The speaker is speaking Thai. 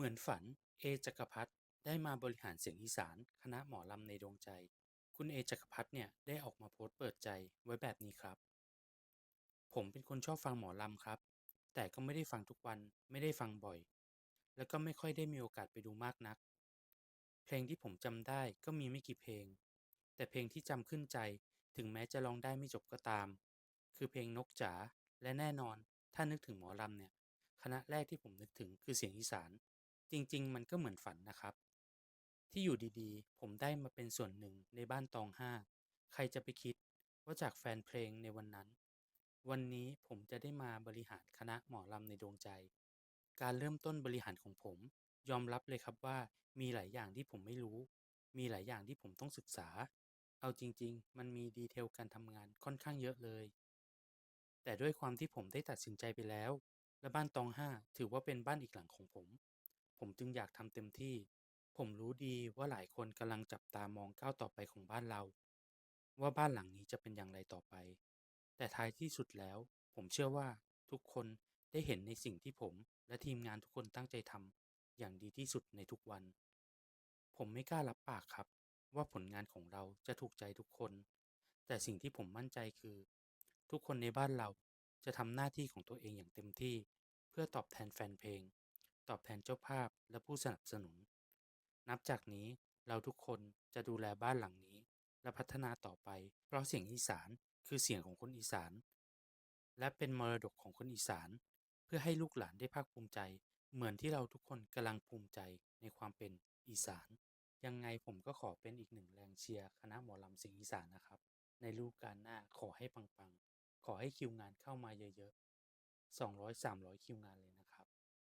เหมือนฝัน เอจักรพัฒน์ได้มาบริหารเสียงอีสาน คณะหมอลำในดวงใจ คุณเอจักรพัฒน์เนี่ยได้ออกมาโพสต์เปิดใจไว้แบบนี้ครับ ผมเป็นคนชอบฟังหมอลำครับ แต่ก็ไม่ได้ฟังทุกวัน ไม่ได้ฟังบ่อย แล้วก็ไม่ค่อยได้มีโอกาสไปดูมากนัก เพลงที่ผมจำได้ก็มีไม่กี่เพลง แต่เพลงที่จำขึ้นใจ ถึงแม้จะร้องได้ไม่จบก็ตาม คือเพลงนกจ๋า และแน่นอน ถ้านึกถึงหมอลำเนี่ย คณะแรกที่ผมนึกถึงคือเสียงอีสาน จริง ๆ มันก็เหมือนฝันนะครับ ที่อยู่ดีๆ ผมได้มาเป็นส่วนหนึ่งในบ้านตองห้า ใครจะไปคิดว่าจากแฟนเพลงในวันนั้น วันนี้ผมจะได้มาบริหารคณะหมอลำในดวงใจ การเริ่มต้นบริหารของผม ยอมรับเลยครับว่ามีหลายอย่างที่ผมไม่รู้ มีหลายอย่างที่ผมต้องศึกษา เอาจริง ๆ มันมีดีเทลการทำงานค่อนข้างเยอะเลย แต่ด้วยความที่ผมได้ตัดสินใจไปแล้ว และบ้านตองห้าถือว่าเป็นบ้านอีกหลังของผม ผมจึงอยากทำเต็มที่ ผมรู้ดีว่าหลายคนกำลังจับตามองก้าวต่อไปของบ้านเรา ว่าบ้านหลังนี้จะเป็นอย่างไรต่อไป แต่ท้ายที่สุดแล้ว ผมเชื่อว่าทุกคนได้เห็นในสิ่งที่ผมและทีมงานทุกคนตั้งใจทำอย่างดีที่สุดในทุกวัน ผมไม่กล้ารับปากครับ ว่าผลงานของเราจะถูกใจทุกคน แต่สิ่งที่ผมมั่นใจคือ ทุกคนในบ้านเราจะทำหน้าที่ของตัวเองอย่างเต็มที่ เพื่อตอบแทนแฟนเพลง ตอบแทนเจ้าภาพและผู้สนับสนุน นับจากนี้เราทุกคนจะดูแลบ้านหลังนี้ และพัฒนาต่อไป เพราะเสียงอีสานคือเสียงของคนอีสาน และเป็นมรดกของคนอีสาน เพื่อให้ลูกหลานได้ภาคภูมิใจ เหมือนที่เราทุกคนกำลังภูมิใจในความเป็นอีสาน ยังไงผมก็ขอเป็นอีกหนึ่งแรงเชียร์คณะหมอลำเสียงอีสานนะครับ ในฤดูกาลหน้าขอให้ปังๆ ขอให้คิวงานเข้ามาเยอะๆ 200-300 คิวงานเลยนะครับ